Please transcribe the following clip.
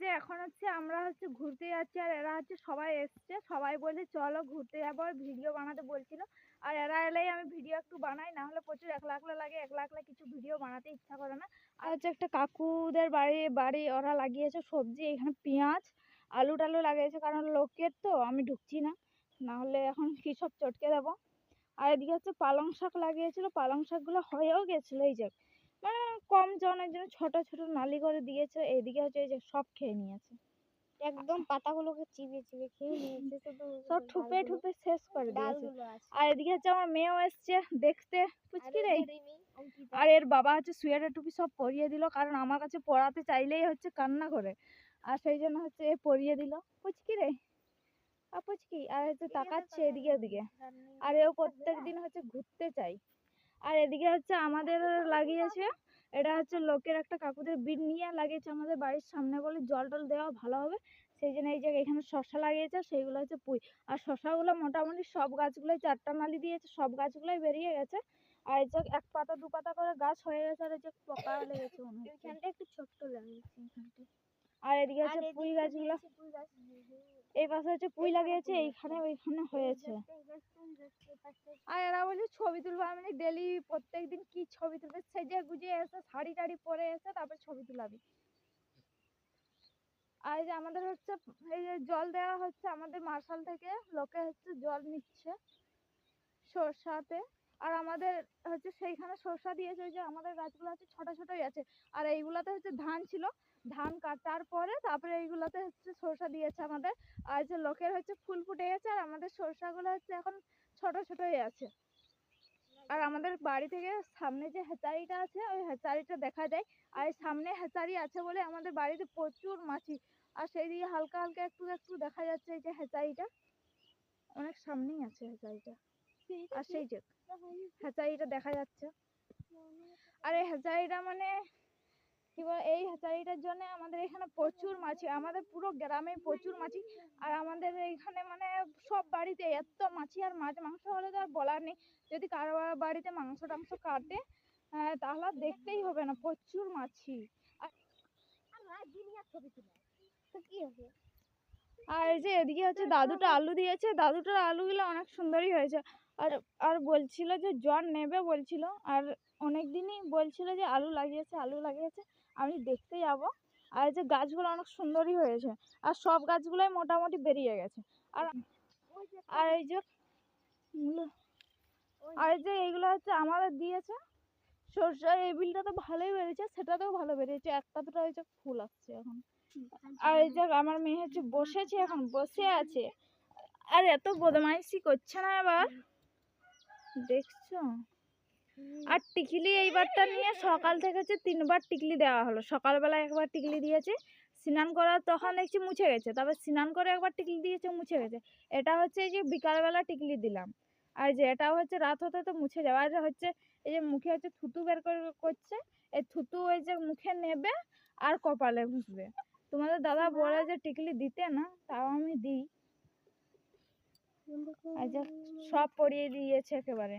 যে এখন হচ্ছে আমরা হচ্ছে ঘুরতে যাচ্ছি আর এরা হচ্ছে সবাই এসছে। সবাই বলছে, চলো ঘুরতে যাব। আর ভিডিও বানাতে বলছিল। আর এরা এলেই আমি ভিডিও একটু বানাই, না হলে প্রচুর একলা একলা লাগে, একলা একলা কিছু ভিডিও বানাতে ইচ্ছা করে না। আর হচ্ছে একটা কাকুদের বাড়ি বাড়ি ওরা লাগিয়েছে সবজি, এখানে পেঁয়াজ, আলু টালু লাগিয়েছে। কারণ লোকের তো, আমি ঢুকছি না। না হলে এখন কী সব চটকে দেবো? আর এদিকে হচ্ছে পালং শাক লাগিয়েছিল, পালং শাকগুলো হয়েও গেছিল, এই যে কম জনের জন্য ছোট ছোট নালি করে দিয়েছে। এইদিকে হচ্ছে এই যে সব খেয়ে নিয়েছে। একদম পাতাগুলোকে চিবিয়ে চিবিয়ে খেয়ে নিয়েছে। শুধু সব ঠুপে ঠুপে শেষ করে দিয়েছে। আর এদিকে হচ্ছে আমার মেয়েও এসছে দেখতে। পুচকি রে আর এর বাবা হচ্ছে সোয়েটার টুপি সব পরিয়ে দিল কারণ আমার কাছে পড়াতে চাইলেই হচ্ছে কান্না করে। আর সেই জন্য হচ্ছে এ পরিয়ে দিল। পুচকি রে। আর পুচকি আর হচ্ছে তাকাচ্ছে এদিকে ওদিকে। আর এও প্রত্যেক দিন হচ্ছে ঘুরতে চাই। আর এদিকে হচ্ছে আমাদের লাগিয়েছে, এটা হচ্ছে লোকের একটা কাকুদের বিট নিয়ে লাগিয়েছে আমাদের বাড়ির সামনে বলে জল টল দেওয়া ভালো হবে, সেই জন্য এই জায়গায় এখানে শশা লাগিয়েছে সেইগুলো হচ্ছে পুঁই, আর শশাগুলো মোটামুটি সব গাছগুলোই চারটা নালি দিয়েছে, সব গাছগুলোই বেরিয়ে গেছে, আর এই যে এক পাতা দু পাতা করে গাছ হয়ে গেছে আর এই যে পোকা লেগেছে এখানটা একটু ছোট্ট লাগিয়েছে আর এদিকে হচ্ছে পুঁই গাছগুলো। এই পাশে হচ্ছে পুঁই লাগিয়েছে এইখানে ওইখানে হয়েছে। আর এরা বলছে ছবি তুলবো আমি ডেলি প্রত্যেক দিন কি ছবি তুলবে? সেজে গুজে এসে শাড়ি টাড়ি পরে এসে তারপর ছবি তুলাবি। আর এই যে আমাদের হচ্ছে এই যে জল দেওয়া হচ্ছে আমাদের মার্শাল থেকে লোকে হচ্ছে জল নিচ্ছে সরষাতে। আর আমাদের হচ্ছে সেইখানে সরষা দিয়েছে ওই যে আমাদের গাছগুলো হচ্ছে ছোট ছোটই আছে। আর এইগুলাতে হচ্ছে ধান ছিল। ধান কাটার পরে তারপরে এইগুলোতে হচ্ছে সরষা দিয়েছে আমাদের। আর যে লোকের হচ্ছে ফুল ফুটে গেছে আর আমাদের সরষাগুলো হচ্ছে এখন ছোট ছোটই আছে। আর আমাদের বাড়ি থেকে সামনে যে হেচারিটা আছে, ওই হেচারিটা দেখা যায়। আর সামনে হেচারি আছে বলে আমাদের বাড়িতে প্রচুর মাছি। আর সেই দিকে হালকা হালকা একটু একটু দেখা যাচ্ছে এই যে হেচারিটা। অনেক সামনেই আছে হেচারিটা। আর সেই যে দেখা যাচ্ছে। আর এই মানে কি বলে এই হেচারিটার জন্য আমাদের এখানে প্রচুর মাছি আমাদের পুরো গ্রামে প্রচুর মাছি। আর আমাদের এইখানে মানে সব বাড়িতে এত মাছি আর মাছ মাংস হলে তো আর বলার নেই। যদি কারও বাড়িতে মাংস টাংস কাটে আহ, তাহলে দেখতেই হবে না প্রচুর মাছি। আর এই যে এদিকে হচ্ছে দাদুটা আলু দিয়েছে দাদুটার আলুগুলো অনেক সুন্দরই হয়েছে। আর আর বলছিল যে জন নেবে বলছিল। আর অনেক দিনই বলছিল যে আলু লাগিয়েছে আলু লাগিয়েছে। আমি দেখতে যাব। আর যে গাছগুলো অনেক সুন্দরই হয়েছে। আর সব গাছগুলোই মোটামুটি বেরিয়ে গেছে। আর আর এই যে আর যে এইগুলো হচ্ছে আমাদের দিয়েছে। সরষে, এই বিলটা তো ভালোই বেরিয়েছে, সেটাতেও ভালো বেরিয়েছে। একটা দুটো হয়েছে ফুল আসছে এখন। আর এই যে আমার মেয়ে হচ্ছে বসেছে এখন, বসে আছে। আর এত বদমাইশি করছে না এবার। দেখছ? আর টিকলি এইবারটা নিয়ে সকাল থেকে হচ্ছে তিনবার টিকলি দেওয়া হলো। সকালবেলা একবার টিকলি দিয়েছে স্নান করার তখন দেখছি মুছে গেছে। তারপর স্নান করে একবার টিকলি দিয়েছে মুছে গেছে। এটা হচ্ছে এই যে বিকালবেলা টিকলি দিলাম। আর যে এটাও হচ্ছে রাত হতে তো মুছে যাবে। আর হচ্ছে এই যে মুখে হচ্ছে থুতু বের করে করছে এই থুতু ওই যে মুখে নেবে আর কপালে ঘুষবে। তোমাদের দাদা বলে যে টিকলি দিতে না তাও আমি দিই। সব পরিয়ে দিয়েছে একেবারে।